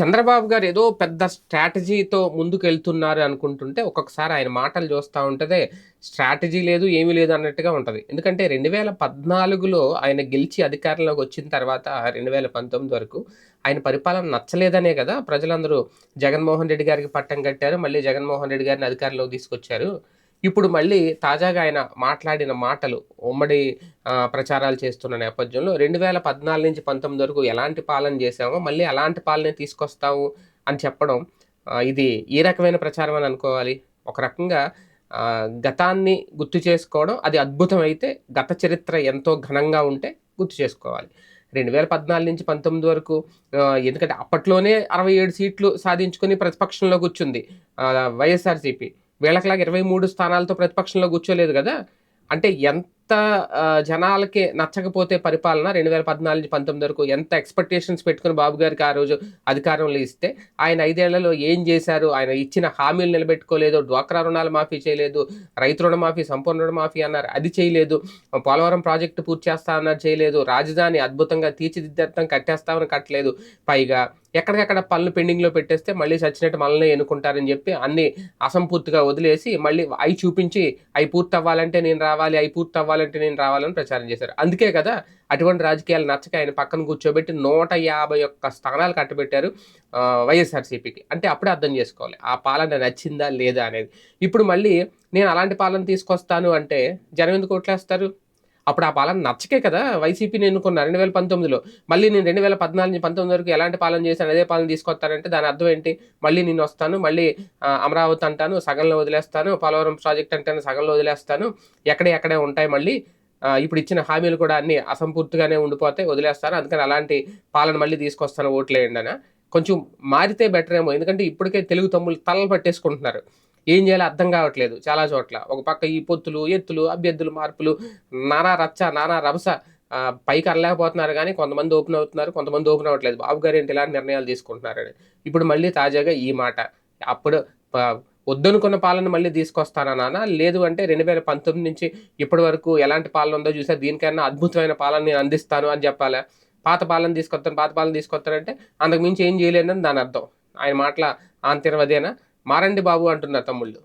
చంద్రబాబు గారు ఏదో పెద్ద స్ట్రాటజీతో ముందుకు వెళ్తున్నారు అనుకుంటుంటే ఒక్కొక్కసారి ఆయన మాటలు చూస్తూ ఉంటదే స్ట్రాటజీ లేదు ఏమీ లేదు అన్నట్టుగా ఉంటుంది. ఎందుకంటే రెండు వేల పద్నాలుగులో ఆయన గెలిచి అధికారంలోకి వచ్చిన తర్వాత రెండు వేల పంతొమ్మిది వరకు ఆయన పరిపాలన నచ్చలేదనే కదా. ప్రజలందరూ జగన్మోహన్ రెడ్డి గారికి పట్టం కట్టారు మళ్ళీ జగన్మోహన్ రెడ్డి గారిని అధికారంలోకి తీసుకొచ్చారు. ఇప్పుడు మళ్ళీ తాజాగా ఆయన మాట్లాడిన మాటలు ఉమ్మడి ప్రచారాలు చేస్తున్న నేపథ్యంలో రెండు వేల పద్నాలుగు నుంచి పంతొమ్మిది వరకు ఎలాంటి పాలన చేసామో మళ్ళీ అలాంటి పాలనే తీసుకొస్తాము అని చెప్పడం ఇది ఏ రకమైన ప్రచారం అని అనుకోవాలి? ఒక రకంగా గతాన్ని గుర్తు చేసుకోవడం అది అద్భుతం అయితే గత చరిత్ర ఎంతో ఘనంగా ఉంటే గుర్తు చేసుకోవాలి. రెండు వేల పద్నాలుగు నుంచి పంతొమ్మిది వరకు ఎందుకంటే అప్పట్లోనే అరవై ఏడు సీట్లు సాధించుకొని ప్రతిపక్షంలో కూర్చుంది వైఎస్ఆర్సీపీ. వీళ్ళకిలాగా ఇరవై మూడు స్థానాలతో ప్రతిపక్షంలో కూర్చోలేదు కదా. అంటే ఎంత ఎంత జనాలకి నచ్చకపోతే పరిపాలన రెండు వేల పద్నాలుగు నుంచి పంతొమ్మిది వరకు ఎంత ఎక్స్పెక్టేషన్స్ పెట్టుకుని బాబు గారికి ఆ రోజు అధికారంలో ఇస్తే ఆయన ఐదేళ్ళలో ఏం చేశారు? ఆయన ఇచ్చిన హామీలు నిలబెట్టుకోలేదు డ్వాక్రా రుణాలు మాఫీ చేయలేదు రైతు రుణమాఫీ సంపూర్ణ రుణమాఫీ అన్నారు అది చేయలేదు పోలవరం ప్రాజెక్టు పూర్తి చేస్తా అన్నారు చేయలేదు రాజధాని అద్భుతంగా తీర్చిదిద్దేస్తాం కట్టేస్తామని కట్టలేదు. పైగా ఎక్కడికక్కడ పనులు పెండింగ్లో పెట్టేస్తే మళ్ళీ చచ్చినట్టు మనల్ని ఎన్నుకుంటారని చెప్పి అన్ని అసంపూర్తిగా వదిలేసి మళ్ళీ అవి చూపించి అవి పూర్తి అవ్వాలంటే నేను రావాలి అవి పూర్తి అవ్వాలి రావాలంటే నేను రావాలని ప్రచారం చేశారు. అందుకే కదా అటువంటి రాజకీయాలు నచ్చక ఆయన పక్కన కూర్చోబెట్టి నూట యాభై ఒక్క స్థానాలు కట్టబెట్టారు వైఎస్ఆర్సీపీకి. అంటే అప్పుడే అర్థం చేసుకోవాలి ఆ పాలన నచ్చిందా లేదా అనేది. ఇప్పుడు మళ్ళీ నేను అలాంటి పాలన తీసుకొస్తాను అంటే జనం ఎందుకు ఓట్లేస్తారు? అప్పుడు ఆ పాలన నచ్చకే కదా? వైసీపీని ఎన్నుకున్నారు రెండు వేల పంతొమ్మిదిలో. మళ్ళీ నేను రెండు వేల పద్నాలుగు పంతొమ్మిది వరకు ఎలాంటి పాలన చేశాను? అదే పాలన తీసుకొస్తానంటే దాని అర్థం ఏంటి? మళ్ళీ నేను వస్తాను మళ్ళీ అమరావతి అంటాను సగంలో వదిలేస్తాను పోలవరం ప్రాజెక్ట్ అంటాను సగంలో వదిలేస్తాను ఎక్కడే ఎక్కడే ఉంటాయి మళ్ళీ ఇప్పుడు ఇచ్చిన హామీలు కూడా అన్ని అసంపూర్తిగానే ఉండిపోతే వదిలేస్తాను అందుకని అలాంటి పాలన మళ్ళీ తీసుకొస్తాను ఓట్లేయండి అని కొంచెం మారితే బెటర్ ఏమో ఎందుకంటే ఇప్పటికే తెలుగు తమ్ముళ్ళు తలలు పట్టేసుకుంటున్నారు. ఏం చేయాలో అర్థం కావట్లేదు చాలా చోట్ల. ఒక పక్క ఈ పొత్తులు ఎత్తులు అభ్యర్థులు మార్పులు నానా రచ్చ నానా రభస పైకి అరలేకపోతున్నారు కానీ కొంతమంది ఓపెన్ అవుతున్నారు కొంతమంది ఓపెన్ అవ్వట్లేదు. బాబు గారు ఏంటి ఇలాంటి నిర్ణయాలు తీసుకుంటున్నారని. ఇప్పుడు మళ్ళీ తాజాగా ఈ మాట. అప్పుడు వద్దనుకున్న పాలన మళ్ళీ తీసుకొస్తానా నాన్న లేదు అంటే రెండు వేల పంతొమ్మిది నుంచి ఇప్పటి వరకు ఎలాంటి పాలన ఉందో చూసా దీనికన్నా అద్భుతమైన పాలన నేను అందిస్తాను అని చెప్పాలా? పాత పాలన తీసుకొస్తాను పాత పాలన తీసుకొస్తానంటే అంతకుమించి ఏం చేయలేనని దాని అర్థం. ఆయన మాటల ఆంతర్వదేనా మారండి బాబు అంటున్నారు తమ్ముళ్ళు.